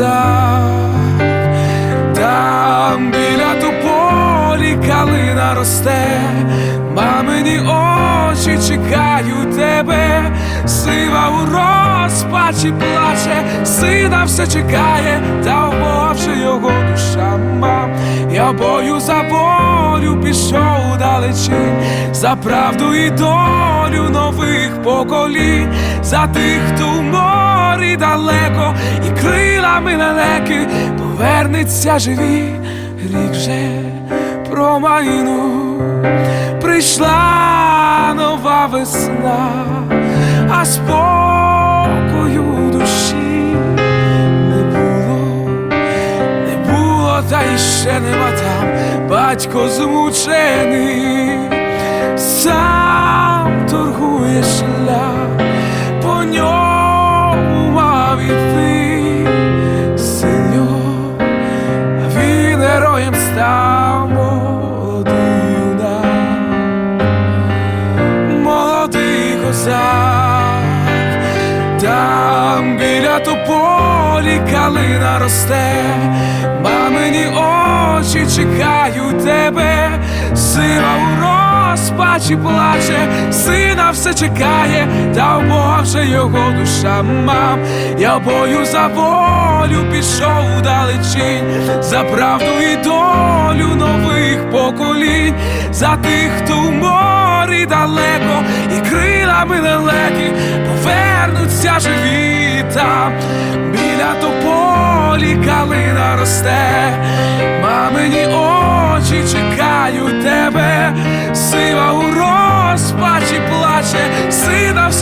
молодий там біля тополі калина росте, мамині очі чекають тебе, сива у розпачі плаче, сина все чекає, та в його душа. Мам. Я бою за волю пішов далечінь, за правду і долю нових поколінь, за тих, хто в морі далеко, і крилами лелеки повернеться живі, рік вже промайну прийшла нова весна, а спокою душі не було, не було, та й ще нема там. Батько змучений, сам торгує шлях, по розпачі плаче, сина все чекає, та в його душа мам. Я бою за волю пішов далечінь, за правду і долю нових поколінь, за тих, хто в морі далеко, і крилами лелеки повернуться живі там, біля тополі калина росте, мамині очі чекають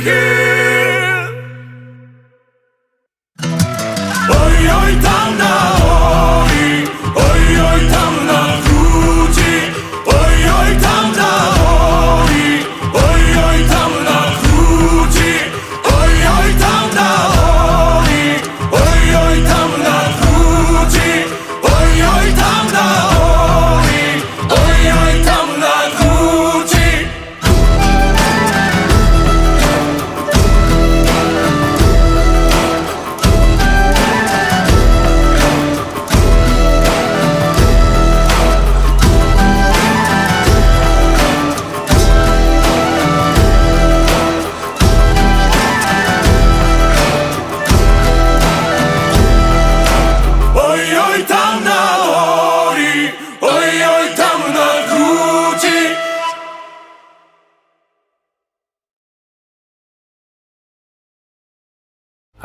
here. Oy oy tanrım.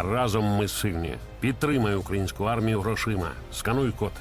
Разом ми сильні. Підтримай українську армію грошима. Скануй код.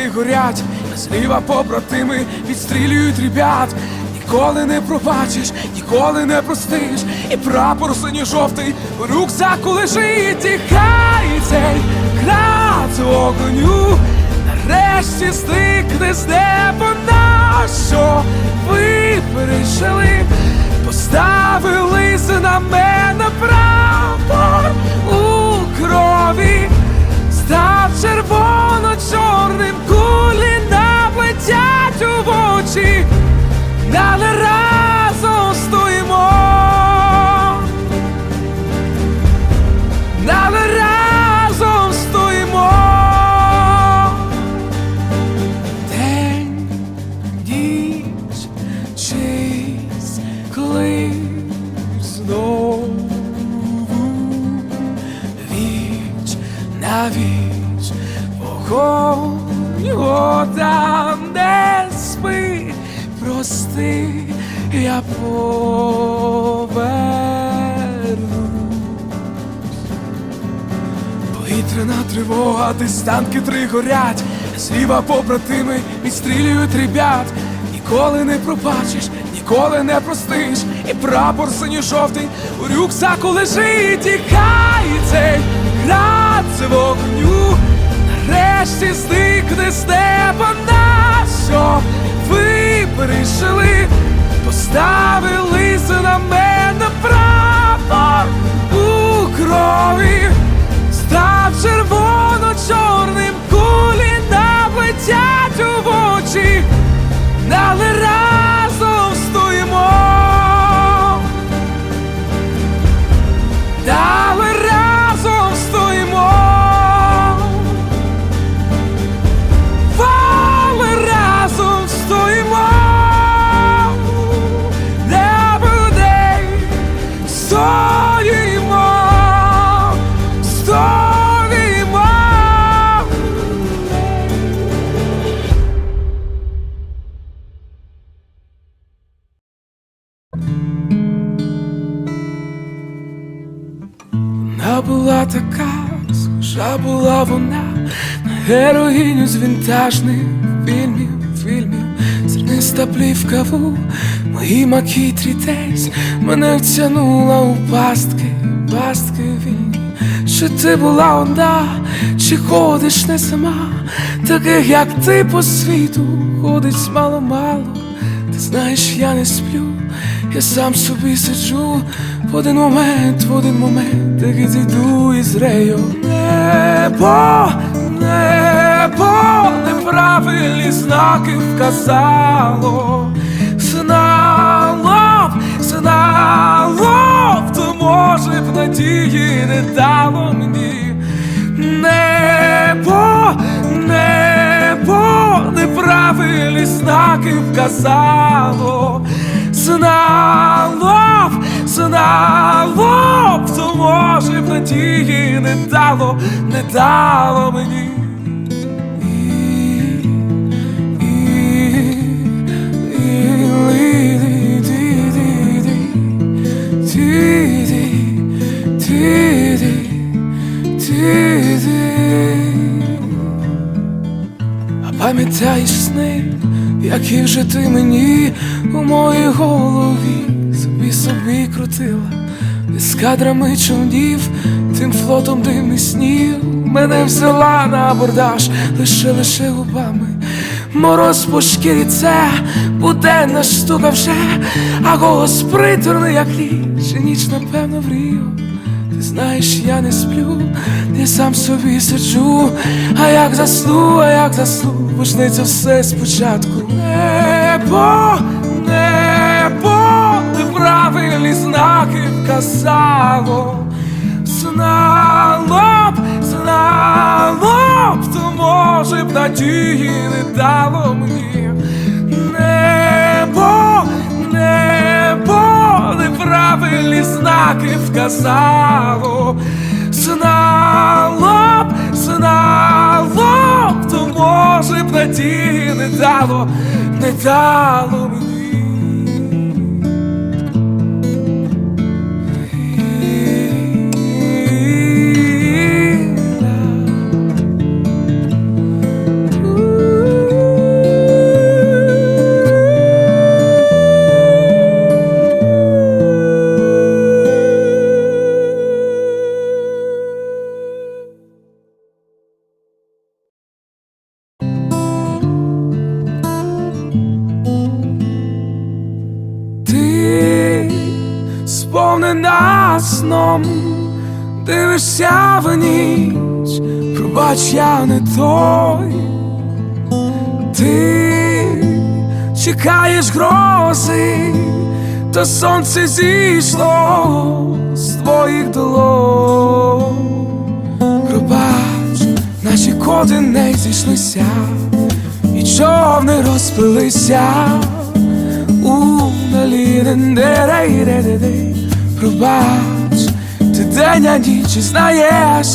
Танки горять, зліва побратими відстрілюють ребят. Ніколи не пробачиш, ніколи не простиш, і прапор синьо-жовтий у рюкзаку лежить, і хай цей град вогню нарешті стикне з неба на що ви пережили, поставили на мене прапор у крові. Став to watch it. Now let я повернусь. Повітряна тривога, десь танки три горять, зліва побратими відстрілюють ребят. Ніколи не пробачиш, ніколи не простиш, і прапор синьо-жовтий у рюкзаку лежить, і хай цей град з вогню нарешті зникне з неба на що ви пережили, поставили на мене прапор у крові. Став червоно-чорним кулі наплетять у очі, але героїню з вінтажних фільмів, фільмів, зерниста плівка в моїй макітрі десь мене втягнула у пастки, пастки вільні. Чи ти була одна, чи ходиш не сама, таких як ти по світу ходить мало-мало. Ти знаєш, я не сплю, я сам собі сиджу в один момент, в один момент, так і зійду із рею. Небо, небо, неправильні знаки вказало. Знало б, знало б, то може б надії не дало мені. Небо, небо, неправильні знаки вказало. Знало б, знало б, то може б надії не дало, не дало мені. А пам'ятаєш сни, які вже ти мені у моїй голові собі собі крутила, з кадрами човнів, тим флотом дим і снів мене взяла на абордаж лише лише губами. Мороз по шкірі це буденна штука вже, а голос приторний, як ліч, ніч, напевно, мрію. Знаєш, я не сплю, я сам собі сиджу, а як засну, а як засну, почнеться все спочатку. Небо, небо, неправильні знаки вказало. Знало б, знало б, то може б надії не дало мені. Неправильні знаки вказало. Знало б, знало б, то може б надії не дало, не дало мені. Сповнена сном, дивишся в ніч, пробач, я не той. Ти чекаєш грози, то сонце зійшло з твоїх долонь. Пробач, наші коди не зійшлися, і човни розпилися у далі Пробач, ти день, а ніч знаєш,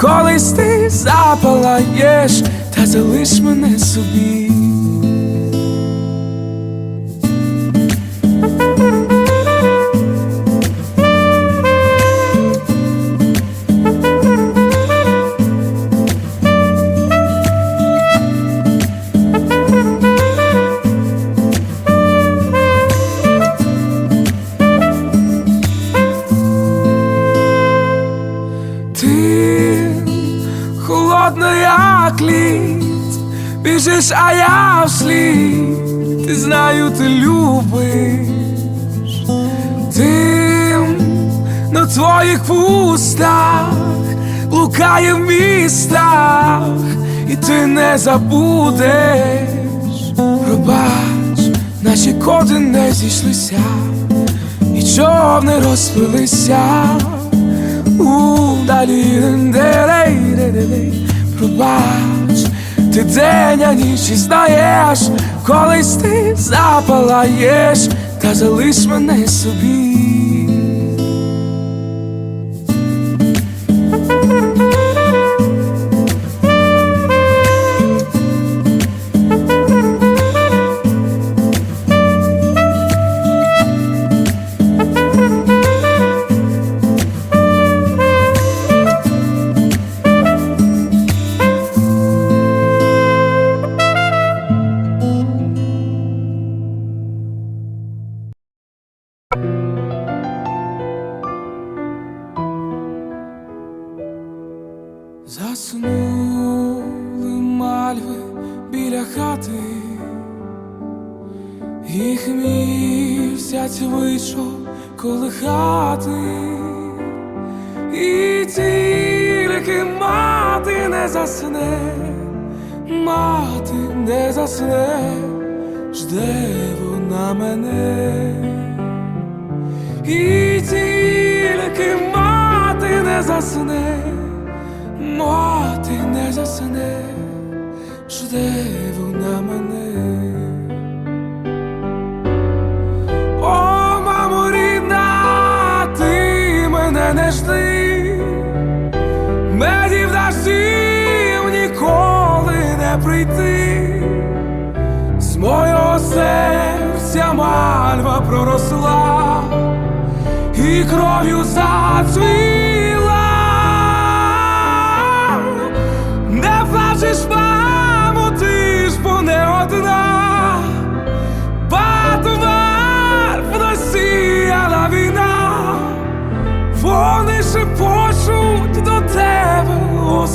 колись ти запалаєш, та залиш мене собі. А я вслід, ти знаю, ти любиш, Дим на твоїх вустах блукає в містах, і ти не забудеш, пробач, наші коди не зійшлися, і човни розпилися. У далі Пробач, ти день, а ніч і знаєш, колись ти запалаєш, та залиш мене собі. Їх місяць вийшов колихати, і тільки мати не засне, мати не засне, жде вона мене, і тільки мати не засне. Мати не засне, жде вона мене. Мене не жди, медів дождів ніколи не прийти, з мого серця мальва проросла і кров'ю зацвіла. Не плачеш,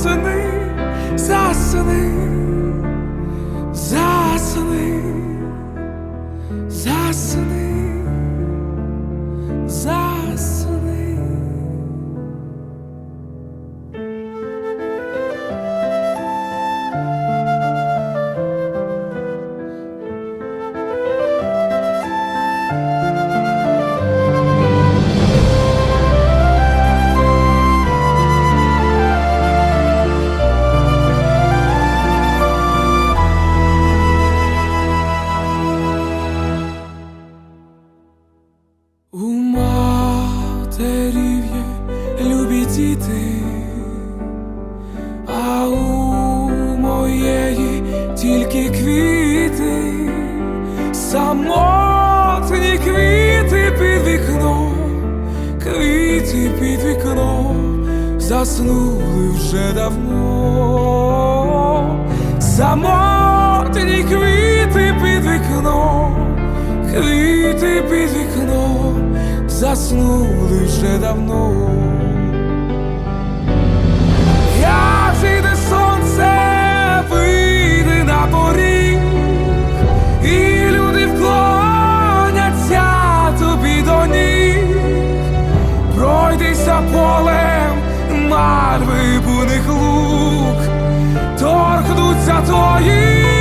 засни, засни. полем марви буних лук, торкнуться твої.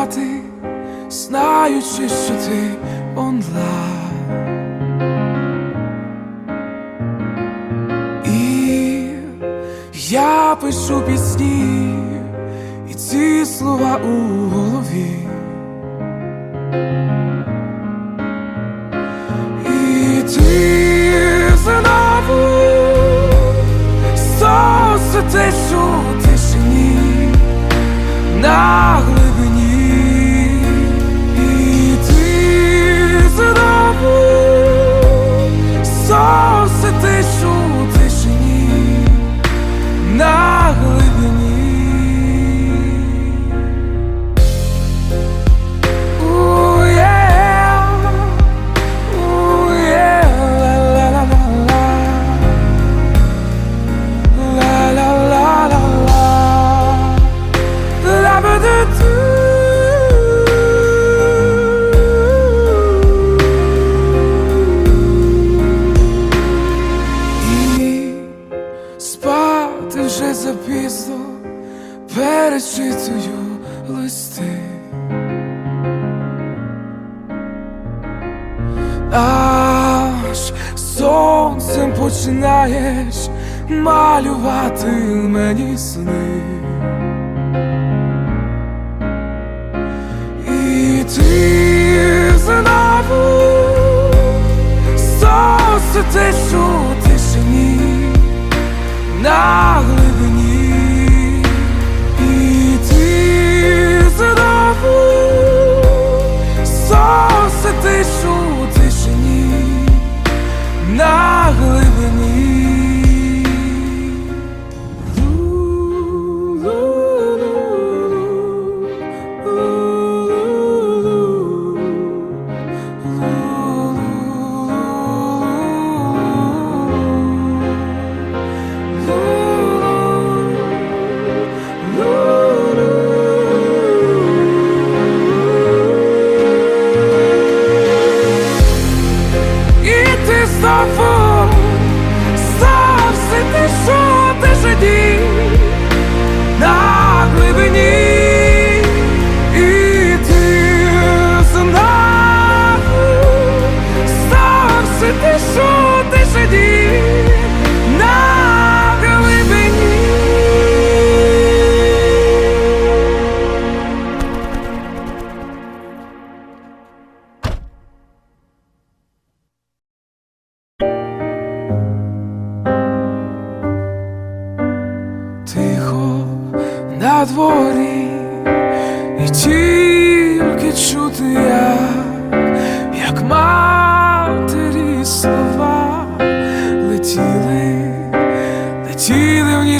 спати, знаючи, що ти онлайн. І я пишу пісні і ці слова у голові малювати мені сни. І ти знову соситиш у тишині на глибині, ти знову соситиш на глибині.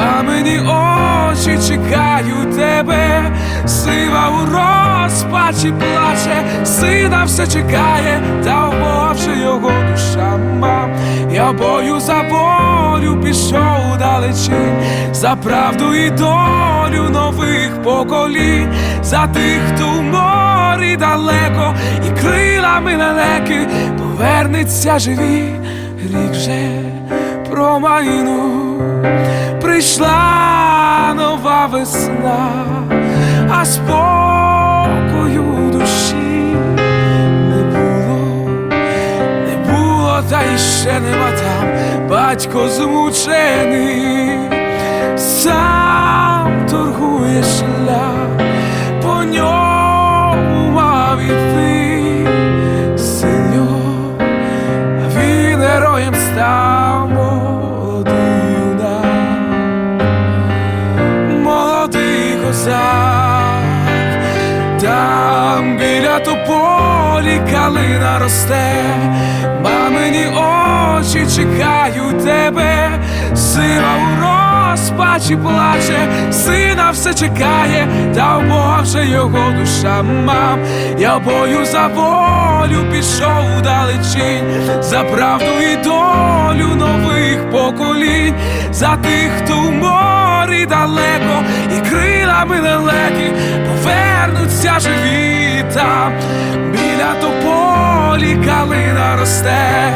мамині очі чекають тебе, сива у розпачі плаче, сина все чекає, та Бога його душа мам. Я бою за волю пішов далечінь, за правду і долю нових поколінь, за тих, хто в морі далеко, і крилами лелеки. Повернеться живі, рік вже промайну прийшла нова весна, а спокою душі не було, не було, та й ще нема там. Батько змучений, сам торгує шлях, по ньому мав іти син а він героєм став молодий там біля тополі калина росте, мамині очі чекають тебе, сила у розпачі плаче, сина все чекає, та в його душа мам. Я бою за волю пішов далечінь, за правду і долю нових поколінь, за тих, хто в морі далеко, і крилами лелеки повернуться живі там, біля тополі калина росте,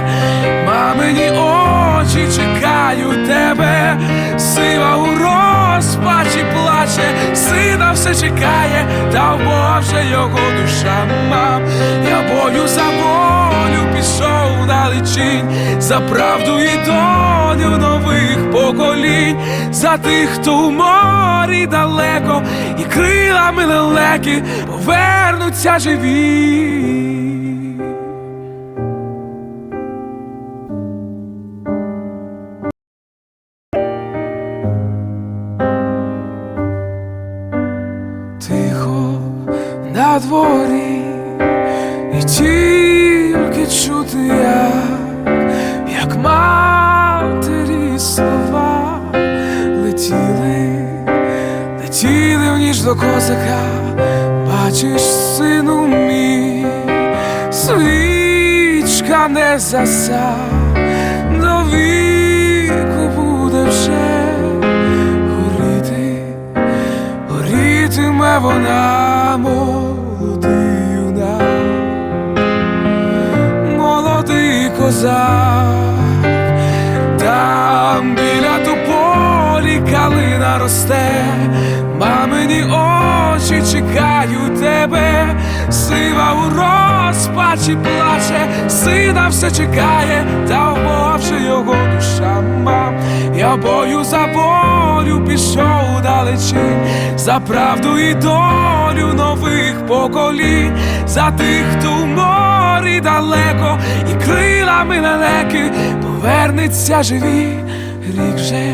мамині очі чекають тебе, сива у розпачі плаче, сина все чекає, та Бога його душа. Мам. Я бою за волю пішов далечінь, за правду і долю нових поколінь, за тих, хто в морі далеко, і крилами лелеки повернуться живі. Не до віку буде вже горіти. Горітиме вона молодий юнак, молодий козак, там біля тополі калина росте, мамині очі чекають тебе, сива у розпачі плаче, сина все чекає, та вже його душа мам. Я бою за волю пішов далечінь, за правду і долю нових поколінь, за тих, хто в морі далеко, і крилами лелеки повернеться живі, рік вже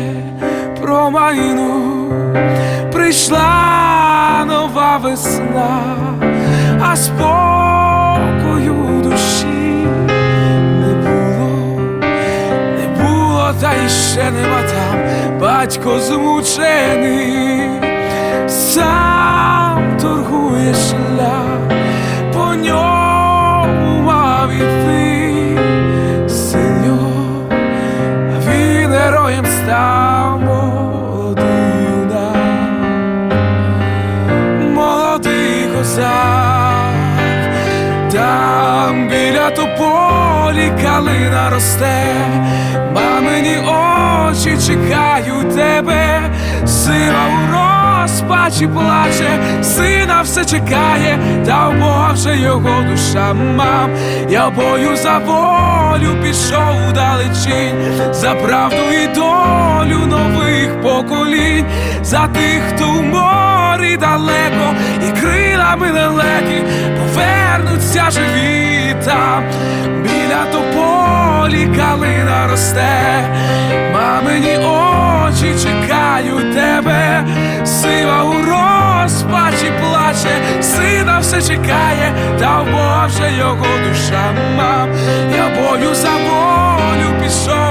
промайну прийшла нова весна, а спокою та ще нема там. Батько змучений, сам торгує шлях, по ньому мав іти син він героєм став молодий юнак, молодий козак, там біля тополі калина росте, мамині очі чекають тебе, сила у розпачі плаче, сина все чекає, та вже його душа мам. Я бою за волю пішов у далечінь, за правду і долю нових поколінь, за тих, хто в морі далеко, і крилами лелеки повернуться живі там. Біля тополі калина росте, мамині очі чекають тебе, сива у розпачі плаче, сина все чекає, та Боже його душа. Мам. Я бою за волю пішов